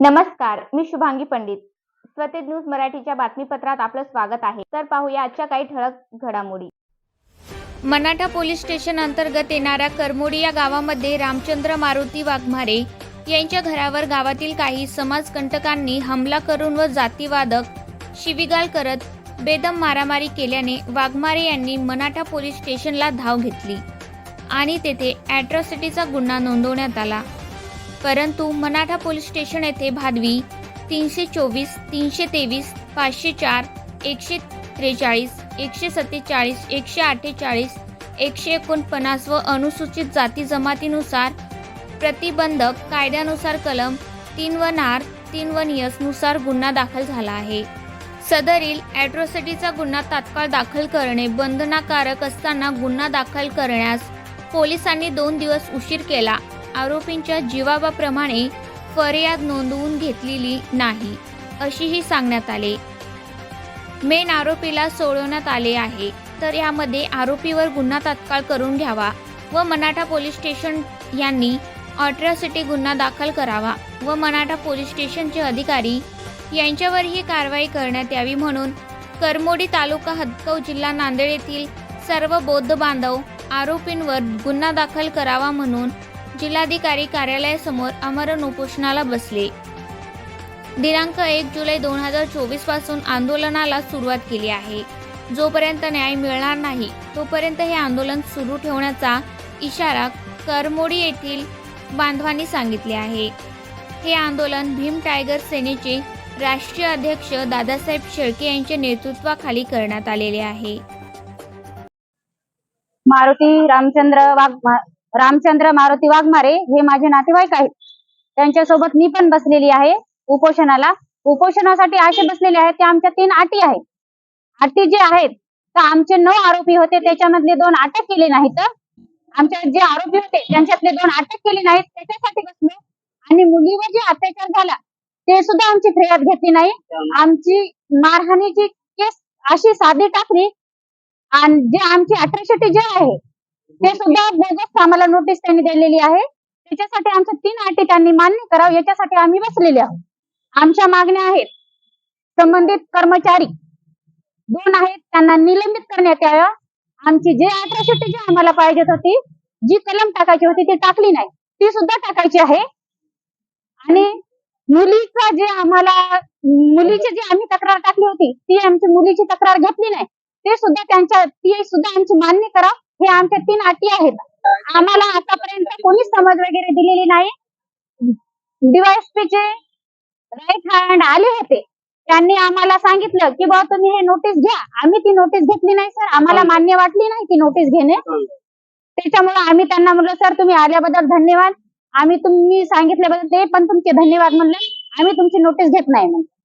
नमस्कार मी शुभांगी पंडित. स्वतेज न्यूज मराठीच्या बातमीपत्रात आपलं स्वागत आहे. तर पाहूया आजच्या काही ठळक घडामोडी. मनाठा पोलीस स्टेशन अंतर्गत येणाऱ्या करमोडी या गावामध्ये रामचंद्र मारुती वाघमारे यांच्या घरावर गावातील काही समाजकंटकांनी हमला करून व जातीवादक शिवीगाळ करत बेदम मारामारी केल्याने वाघमारे यांनी मनाठा पोलीस स्टेशनला धाव घेतली आणि तेथे अॅट्रॉसिटीचा गुन्हा नोंदवण्यात आला. परंतु मनाठा पोलीस स्टेशन येथे भादवी तीनशे चोवीस तीनशे तेवीस पाचशे चार एकशे त्रेचाळीस एकशे सत्तेचाळीस एकशे अठ्ठेचाळीस एकशे एकोणपन्नास व अनुसूचित जाती जमातीनुसार प्रतिबंधक कायद्यानुसार कलम तीन व नार तीन व नियसनुसार गुन्हा दाखल झाला आहे. सदरील ॲट्रॉसिटीचा गुन्हा तात्काळ दाखल करणे बंधनाकारक असताना गुन्हा दाखल करण्यास पोलिसांनी दोन दिवस उशीर केला. आरोपींच्या जीवाबाप्रमाणे फरियाद नोंदवून घेतलेली नाही अशीही सांगण्यात आले. मेन आरोपीला सोडवण्यात आले आहे तर यामध्ये आरोपीवर गुन्हा तात्काळ करून घ्यावा व मनाठा पोलीस स्टेशन यांनी अट्रॉसिटी गुन्हा दाखल करावा व मनाठा पोलीस स्टेशनचे अधिकारी यांच्यावर ही कारवाई करण्यात यावी म्हणून करमोडी तालुका हदगाव जिल्हा नांदेड येथील सर्व बौद्ध बांधव आरोपींवर गुन्हा दाखल करावा म्हणून जिल्हाधिकारी कार्यालयासमोर आमरण उपोषणाला बसले. दिनांक एक जुलै दोन हजार चोवीसपासून आंदोलनाला सुरुवात केली आहे. जोपर्यंत न्याय मिळणार नाही तोपर्यंत हे आंदोलन सुरू ठेवण्याचा इशारा करमोडी येथील बांधवांनी सांगितले आहे. हे आंदोलन भीम टायगर सेनेचे राष्ट्रीय अध्यक्ष दादासाहेब शेळके यांच्या नेतृत्वाखाली करण्यात आलेले आहे. मारुती रामचंद्र वाघ रामचंद्र मारुती वाघमारे हे माझे नातेवाईक आहेत. त्यांच्यासोबत मी पण बसलेली आहे उपोषणाला. उपोषणासाठी असे बसलेले आहेत ते आमच्या तीन अटी आहेत. अटी जे आहेत तर आमचे नऊ आरोपी होते त्याच्यामधले दोन अटक केले नाहीत. आमच्या जे आरोपी होते त्यांच्यातले दोन अटक केले नाहीत त्याच्यासाठी बसलो. आणि मुलीवर जे अत्याचार झाला ते सुद्धा आमची फिर्याद घेतली नाही. आमची मारहाणीची केस अशी साधी टाकली. आणि जे आमची अट्रॉसिटी जे आहे ते सुद्धा बोगस आम्हाला नोटीस त्यांनी दिलेली आहे. त्याच्यासाठी आमच्या तीन अटी त्यांनी मान्य करावं याच्यासाठी आम्ही बसलेले आहोत. आमच्या मागण्या आहेत. संबंधित कर्मचारी दोन आहेत त्यांना निलंबित करण्यात याव्या आमची जे अट्रॉसिटी जी आम्हाला पाहिजे होती जी कलम टाकायची होती ती टाकली नाही. ती सुद्धा टाकायची आहे. आणि मुलीचा जे आम्हाला मुलीची जी आम्ही तक्रार टाकली होती ती आमची मुलीची तक्रार घेतली नाही. ते सुद्धा त्यांच्या ती सुद्धा आमची मान्य करा हे आमच्या तीन अटी आहेत. आम्हाला आतापर्यंत कोणीच समज वगैरे दिलेली नाही. डीवायएसपीचे राईट हँड आले होते. त्यांनी आम्हाला सांगितलं की बाबा तुम्ही हे नोटीस घ्या. आम्ही ती नोटीस घेतली नाही सर आम्हाला मान्य वाटली नाही ती नोटीस घेणे. त्याच्यामुळे आम्ही त्यांना म्हणलं सर तुम्ही आल्याबद्दल धन्यवाद. आम्ही तुम्ही सांगितल्याबद्दल ते पण तुमचे धन्यवाद म्हणलं. आम्ही तुमची नोटीस घेत नाही म्हणून.